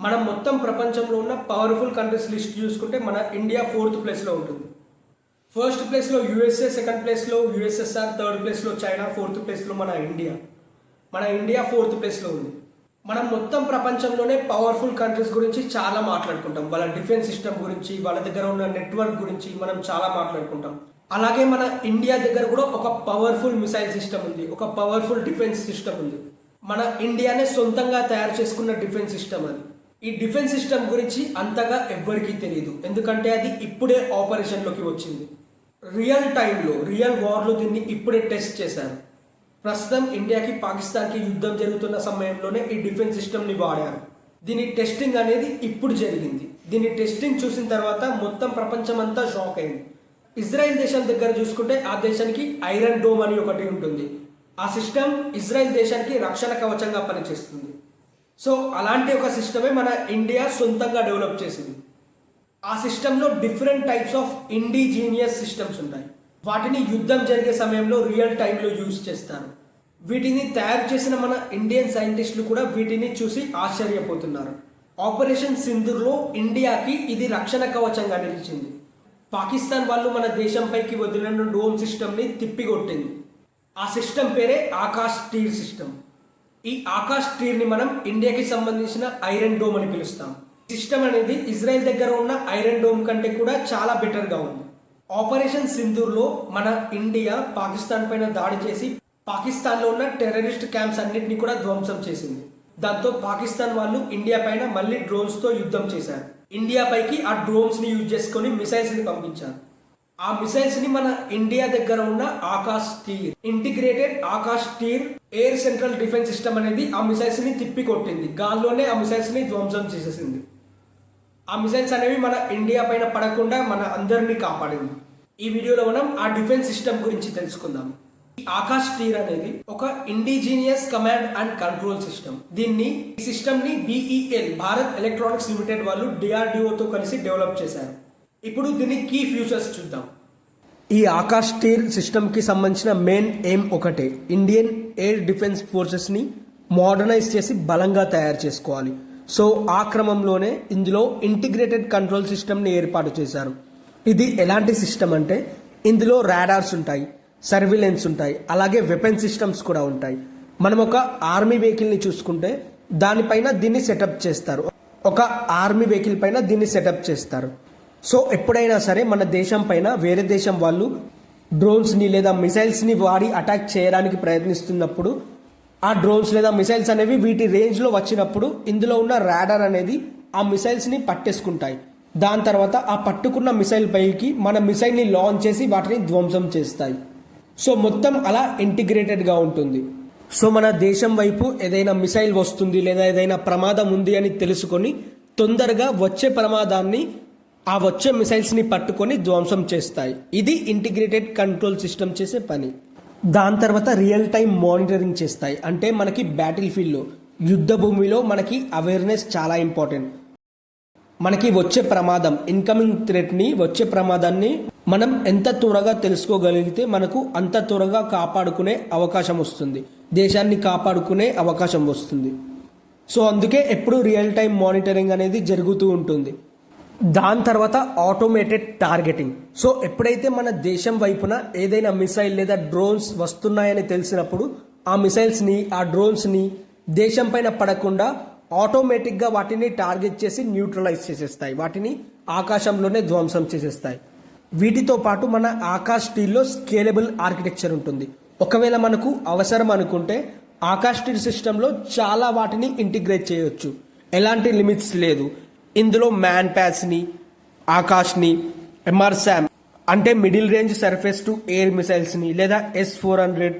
మనం మొత్తం ప్రపంచంలో ఉన్న పవర్ఫుల్ కంట్రీస్ లిస్ట్ చూసుకుంటే మన ఇండియా ఫోర్త్ ప్లేస్లో ఉంటుంది. ఫస్ట్ ప్లేస్లో యూఎస్ఏ సెకండ్ ప్లేస్లో యూఎస్ఎస్ఆర్ థర్డ్ ప్లేస్లో చైనా ఫోర్త్ ప్లేస్లో మన ఇండియా మన ఇండియా ఫోర్త్ ప్లేస్లో ఉంది. మనం మొత్తం ప్రపంచంలోనే పవర్ఫుల్ కంట్రీస్ గురించి చాలా మాట్లాడుకుంటాం. వాళ్ళ డిఫెన్స్ సిస్టమ్ గురించి వాళ్ళ దగ్గర ఉన్న నెట్వర్క్ గురించి మనం చాలా మాట్లాడుకుంటాం. అలాగే మన ఇండియా దగ్గర కూడా ఒక పవర్ఫుల్ మిసైల్ సిస్టమ్ ఉంది. ఒక పవర్ఫుల్ డిఫెన్స్ సిస్టమ్ ఉంది. మన ఇండియానే సొంతంగా తయారు చేసుకున్న డిఫెన్స్ సిస్టమ్ అది. ఈ డిఫెన్స్ సిస్టమ్ గురించి అంతగా ఎవ్వరికీ తెలియదు ఎందుకంటే అది ఇప్పుడే ఆపరేషన్లోకి వచ్చింది. రియల్ టైంలో రియల్ వార్లో దీన్ని ఇప్పుడే టెస్ట్ చేశారు. ప్రస్తుతం ఇండియాకి పాకిస్తాన్కి యుద్ధం జరుగుతున్న సమయంలోనే ఈ డిఫెన్స్ సిస్టమ్ని వాడారు. దీని టెస్టింగ్ అనేది ఇప్పుడు జరిగింది. దీని టెస్టింగ్ చూసిన తర్వాత మొత్తం ప్రపంచం అంతా షాక్ అయింది. ఇజ్రాయెల్ దేశం దగ్గర చూసుకుంటే ఆ దేశానికి ఐరన్ డోమ్ అని ఒకటి ఉంటుంది. ఆ సిస్టమ్ ఇజ్రాయెల్ దేశానికి రక్షణ కవచంగా పనిచేస్తుంది. సో అలాంటి ఒక సిస్టమే మన ఇండియా సొంతంగా డెవలప్ చేసింది. ఆ సిస్టంలో different types of indigenous systems ఉంటాయి. వాటిని యుద్ధం జరిగే సమయంలో రియల్ టైంలో యూజ్ చేస్తారు. వీటిని తయారు చేసిన మన ఇండియన్ సైంటిస్టులు కూడా వీటిని చూసి ఆశ్చర్యపోతున్నారు. ఆపరేషన్ సింధూర్లో ఇండియాకి ఇది రక్షణ కవచంగా నిలిచింది. పాకిస్తాన్ వాళ్ళు మన దేశంపైకి వదిలిన డోమ్ సిస్టమ్ని తిప్పికొట్టింది. ఆ సిస్టమ్ పేరే ఆకాష్ టీర్ సిస్టమ్ ఈ ఆకాష్ టీర్ని మనం ఇండియాకి సంబంధించిన ఐరన్ డోమ్ అని పిలుస్తాం. సిస్టమ్ అనేది ఇజ్రాయెల్ దగ్గర ఉన్న ఐరన్ డోమ్ కంటే కూడా చాలా బెటర్గా ఉంది. ఆపరేషన్ సింధూర్లో మన ఇండియా పాకిస్తాన్ పైన దాడి చేసి పాకిస్తాన్లో ఉన్న టెర్రరిస్ట్ క్యాంప్స్ అన్నింటినీ కూడా ధ్వంసం చేసింది. దాంతో పాకిస్తాన్ వాళ్ళు ఇండియా పైన మళ్ళీ డ్రోన్స్తో యుద్ధం చేశారు. ఇండియా పైకి ఆ డ్రోన్స్ని యూజ్ చేసుకొని మిసైల్స్ని పంపించారు. ఆ మిసైల్స్ని మన ఇండియా దగ్గర ఉన్న Akash tier integrated Akash tier air central defence system అనేది ఆ మిసైల్స్ని తిప్పి కొట్టింది గాల్లోనే ఆ మిసైల్స్ని ధ్వంసం చేసేసింది. ఆ మిసైల్స్ అనేవి మన ఇండియా పైన పడకుండా మన అందరినీ కాపాడింది. ఈ వీడియోలో మనం ఆ డిఫెన్స్ సిస్టమ్ గురించి తెలుసుకుందాం. ఈ ఆకాశ్ టీర్ అనేది ఒక indigenous command and control system దీన్ని ఈ సిస్టమ్ని బిఈఎల్ భారత్ ఎలక్ట్రానిక్స్ లిమిటెడ్ వాళ్ళు డిఆర్డిఓతో కలిసి డెవలప్ చేశారు. ఇప్పుడు దీని కీ ఫ్యూచర్స్ చూద్దాం. ఈ ఆకాశ్ టీర్ సిస్టమ్కి సంబంధించిన మెయిన్ ఎయిమ్ ఒకటే ఇండియన్ ఎయిర్ డిఫెన్స్ ఫోర్సెస్ని మోడర్నైజ్ చేసి బలంగా తయారు చేసుకోవాలి. సో ఆ క్రమంలోనే ఇందులో ఇంటిగ్రేటెడ్ కంట్రోల్ సిస్టమ్ని ఏర్పాటు చేశారు. ఇది ఎలాంటి సిస్టమ్ అంటే ఇందులో రాడార్స్ ఉంటాయి సర్విలెన్స్ ఉంటాయి అలాగే వెపన్ సిస్టమ్స్ కూడా ఉంటాయి. మనం ఒక ఆర్మీ వెహికల్ని చూసుకుంటే దానిపైన దీన్ని సెటప్ చేస్తారు. ఒక ఆర్మీ వెహికల్ పైన దీన్ని సెటప్ చేస్తారు. సో ఎప్పుడైనా సరే మన దేశం పైన వేరే దేశం వాళ్ళు డ్రోన్స్ని లేదా మిసైల్స్ని వాడి అటాక్ చేయడానికి ప్రయత్నిస్తున్నప్పుడు ఆ డ్రోన్స్ లేదా మిసైల్స్ అనేవి వీటి రేంజ్లో వచ్చినప్పుడు ఇందులో ఉన్న రాడర్ అనేది ఆ మిసైల్స్ని పట్టేసుకుంటాయి. దాని తర్వాత ఆ పట్టుకున్న మిసైల్ పైకి మన మిసైల్ని లాంచ్ చేసి వాటిని ధ్వంసం చేస్తాయి. సో మొత్తం అలా ఇంటిగ్రేటెడ్గా ఉంటుంది. సో మన దేశం వైపు ఏదైనా మిసైల్ వస్తుంది లేదా ఏదైనా ప్రమాదం ఉంది అని తెలుసుకొని తొందరగా వచ్చే ప్రమాదాన్ని ఆ వచ్చే మిసైల్స్ని పట్టుకొని ధ్వంసం చేస్తాయి. ఇది ఇంటిగ్రేటెడ్ కంట్రోల్ సిస్టమ్ చేసే పని. దాని తర్వాత రియల్ టైం మానిటరింగ్ చేస్తాయి. అంటే మనకి బ్యాటిల్ ఫీల్డ్లో యుద్ధ భూమిలో మనకి అవేర్నెస్ చాలా ఇంపార్టెంట్ మనకి వచ్చే ప్రమాదం ఇన్కమింగ్ థ్రెట్ని వచ్చే ప్రమాదాన్ని మనం ఎంత త్వరగా తెలుసుకోగలిగితే మనకు అంత త్వరగా కాపాడుకునే అవకాశం వస్తుంది. దేశాన్ని కాపాడుకునే అవకాశం వస్తుంది. సో అందుకే ఎప్పుడు రియల్ టైం మానిటరింగ్ అనేది జరుగుతూ ఉంటుంది. దాని తర్వాత ఆటోమేటెడ్ టార్గెటింగ్ సో ఎప్పుడైతే మన దేశం వైపున ఏదైనా మిసైల్ లేదా డ్రోన్స్ వస్తున్నాయని తెలిసినప్పుడు ఆ మిసైల్స్ని ఆ డ్రోన్స్ని దేశం పైన పడకుండా ఆటోమేటిక్గా వాటిని టార్గెట్ చేసి న్యూట్రలైజ్ చేసేస్తాయి. వాటిని ఆకాశంలోనే ధ్వంసం చేసేస్తాయి. వీటితో పాటు మన ఆకాశ్ టీల్లో స్కేలబుల్ ఆర్కిటెక్చర్ ఉంటుంది. ఒకవేళ మనకు అవసరం అనుకుంటే ఆకాశ్ టీల్ సిస్టంలో చాలా వాటిని ఇంటిగ్రేట్ చేయొచ్చు. ఎలాంటి లిమిట్స్ లేదు. ఇందులో మ్యాన్ ప్యాడ్స్ని ఆకాష్ని ఎంఆర్సామ్ అంటే middle range surface to air మిసైల్స్ని లేదా ఎస్ ఫోర్ హండ్రెడ్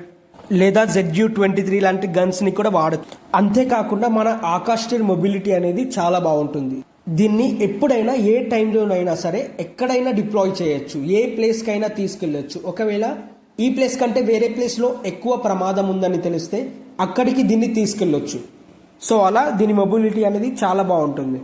లేదా జెడ్యూ ట్వంటీ త్రీ లాంటి గన్స్ని కూడా వాడచ్చు. అంతేకాకుండా మన ఆకాశ్టీర్ మొబిలిటీ అనేది చాలా బాగుంటుంది. దీన్ని ఎప్పుడైనా ఏ టైంలోనైనా సరే ఎక్కడైనా డిప్లాయ్ చేయొచ్చు. ఏ ప్లేస్కైనా తీసుకెళ్ళొచ్చు. ఒకవేళ ఈ ప్లేస్ కంటే వేరే ప్లేస్లో ఎక్కువ ప్రమాదం ఉందని తెలిస్తే అక్కడికి దీన్ని తీసుకెళ్ళొచ్చు. సో అలా దీని మొబిలిటీ అనేది చాలా బాగుంటుంది.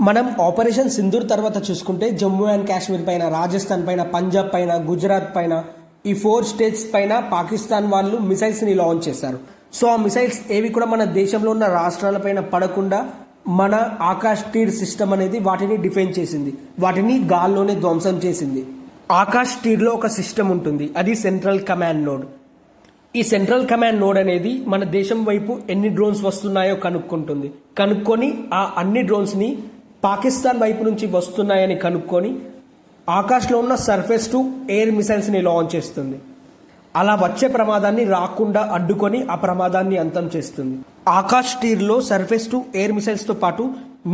మనం ఆపరేషన్ సింధూర్ తర్వాత చూసుకుంటే జమ్మూ అండ్ కాశ్మీర్ పైన రాజస్థాన్ పైన పంజాబ్ పైన గుజరాత్ పైన ఈ ఫోర్ స్టేట్స్ పైన పాకిస్తాన్ వాళ్ళు మిసైల్స్ని లాంచ్ చేశారు. సో ఆ మిసైల్స్ ఏవి కూడా మన దేశంలో ఉన్న రాష్ట్రాలపైన పడకుండా మన ఆకాష్ టీర్ సిస్టమ్ అనేది వాటిని డిఫెండ్ చేసింది. వాటిని గాల్లోనే ధ్వంసం చేసింది. ఆకాష్ టీర్లో ఒక సిస్టమ్ ఉంటుంది. అది సెంట్రల్ కమాండ్ నోడ్ ఈ సెంట్రల్ కమాండ్ నోడ్ అనేది మన దేశం వైపు ఎన్ని డ్రోన్స్ వస్తున్నాయో కనుక్కుంటుంది. కనుక్కొని ఆ అన్ని డ్రోన్స్ని పాకిస్తాన్ వైపు నుంచి వస్తున్నాయని కనుక్కొని ఆకాశంలో ఉన్న సర్ఫేస్ టు ఎయిర్ మిసైల్స్ని లాంచ్ చేస్తుంది. అలా వచ్చే ప్రమాదాన్ని రాకుండా అడ్డుకొని ఆ ప్రమాదాన్ని అంతం చేస్తుంది. ఆకాష్ టీర్లో సర్ఫేస్ టు ఎయిర్ మిసైల్స్తో పాటు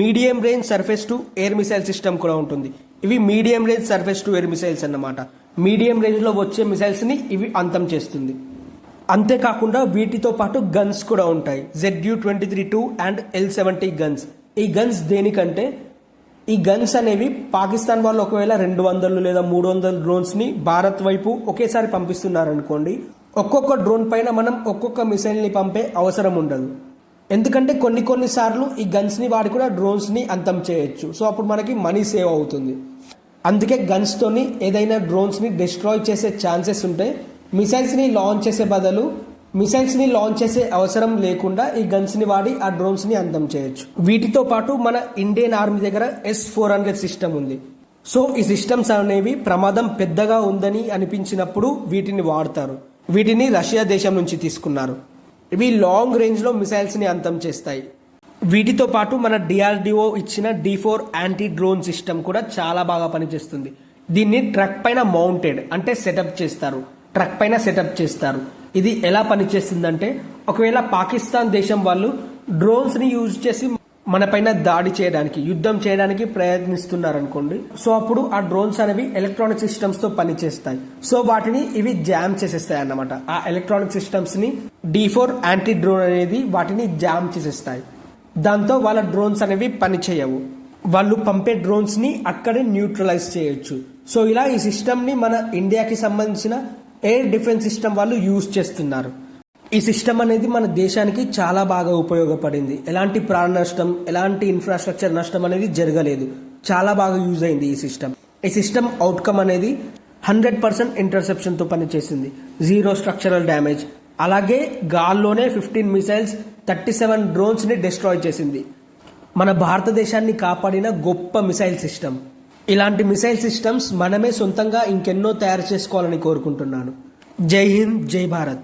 medium range surface to air missile system కూడా ఉంటుంది. ఇవి medium range surface to air missiles అన్నమాట. మీడియం రేంజ్లో వచ్చే మిసైల్స్ని ఇవి అంతం చేస్తుంది. అంతేకాకుండా వీటితో పాటు గన్స్ కూడా ఉంటాయి. ZU twenty three two and L seventy guns. ఈ గన్స్ దేనికంటే ఈ గన్స్ అనేవి పాకిస్తాన్ వాళ్ళు ఒకవేళ రెండు వందలు లేదా మూడు వందల డ్రోన్స్ని భారత్ వైపు ఒకేసారి పంపిస్తున్నారనుకోండి ఒక్కొక్క డ్రోన్ పైన మనం ఒక్కొక్క మిసైల్ని పంపే అవసరం ఉండదు. ఎందుకంటే కొన్ని కొన్ని సార్లు ఈ గన్స్ని వాడి కూడా డ్రోన్స్ని అంతం చేయొచ్చు. సో అప్పుడు మనకి మనీ సేవ్ అవుతుంది. అందుకే గన్స్తోని ఏదైనా డ్రోన్స్ని డిస్ట్రాయ్ చేసే ఛాన్సెస్ ఉంటే మిసైల్స్ని లాంచ్ చేసే బదులు మిసైల్స్ని లాంచ్ చేసే అవసరం లేకుండా ఈ గన్స్ని వాడి ఆ డ్రోన్స్ని అంతం చేయొచ్చు. వీటితో పాటు మన ఇండియన్ ఆర్మీ దగ్గర ఎస్ ఫోర్ హండ్రెడ్ సిస్టమ్ ఉంది. సో ఈ సిస్టమ్స్ అనేవి ప్రమాదం పెద్దగా ఉందని అనిపించినప్పుడు వీటిని వాడతారు. వీటిని రష్యా దేశం నుంచి తీసుకున్నారు. ఇవి లాంగ్ రేంజ్లో మిసైల్స్ని అంతం చేస్తాయి. వీటితో పాటు మన డిఆర్డిఓ ఇచ్చిన D four anti drone system కూడా చాలా బాగా పనిచేస్తుంది. దీన్ని ట్రక్ పైన మౌంటెడ్ అంటే సెటప్ చేస్తారు. ట్రక్ పైన సెటప్ చేస్తారు. ఇది ఎలా పనిచేస్తుందంటే ఒకవేళ పాకిస్తాన్ దేశం వాళ్ళు డ్రోన్స్ని యూజ్ చేసి మన పైన దాడి చేయడానికి యుద్ధం చేయడానికి ప్రయత్నిస్తున్నారు అనుకోండి సో అప్పుడు ఆ డ్రోన్స్ అనేవి ఎలక్ట్రానిక్ సిస్టమ్స్తో పనిచేస్తాయి. సో వాటిని ఇవి జామ్ చేసేస్తాయి అన్నమాట ఆ ఎలక్ట్రానిక్ సిస్టమ్స్ని డి ఫోర్ యాంటీ డ్రోన్ అనేది వాటిని జామ్ చేసేస్తాయి. దాంతో వాళ్ళ డ్రోన్స్ అనేవి పనిచేయవు వాళ్ళు పంపే డ్రోన్స్ని అక్కడే న్యూట్రలైజ్ చేయొచ్చు. సో ఇలా ఈ సిస్టమ్ని మన ఇండియాకి సంబంధించిన ఎయిర్ డిఫెన్స్ సిస్టమ్ వాళ్ళు యూజ్ చేస్తున్నారు. ఈ సిస్టమ్ అనేది మన దేశానికి చాలా బాగా ఉపయోగపడింది. ఎలాంటి ప్రాణ నష్టం ఎలాంటి ఇన్ఫ్రాస్ట్రక్చర్ నష్టం అనేది జరగలేదు. చాలా బాగా యూజ్ అయింది ఈ సిస్టమ్ ఈ సిస్టమ్ అవుట్కమ్ అనేది హండ్రెడ్ పర్సెంట్ ఇంటర్సెప్షన్తో పనిచేసింది. జీరో స్ట్రక్చరల్ డ్యామేజ్ అలాగే గాల్లోనే ఫిఫ్టీన్ మిసైల్స్ థర్టీ సెవెన్ డ్రోన్స్ని డిస్ట్రాయ్ చేసింది. మన భారతదేశాన్ని కాపాడిన గొప్ప మిసైల్ సిస్టమ్ ఇలాంటి మిసైల్ సిస్టమ్స్ మనమే సొంతంగా ఇంకెన్నో తయారు చేసుకోవాలని కోరుకుంటున్నాను. జై హింద్ జై భారత్.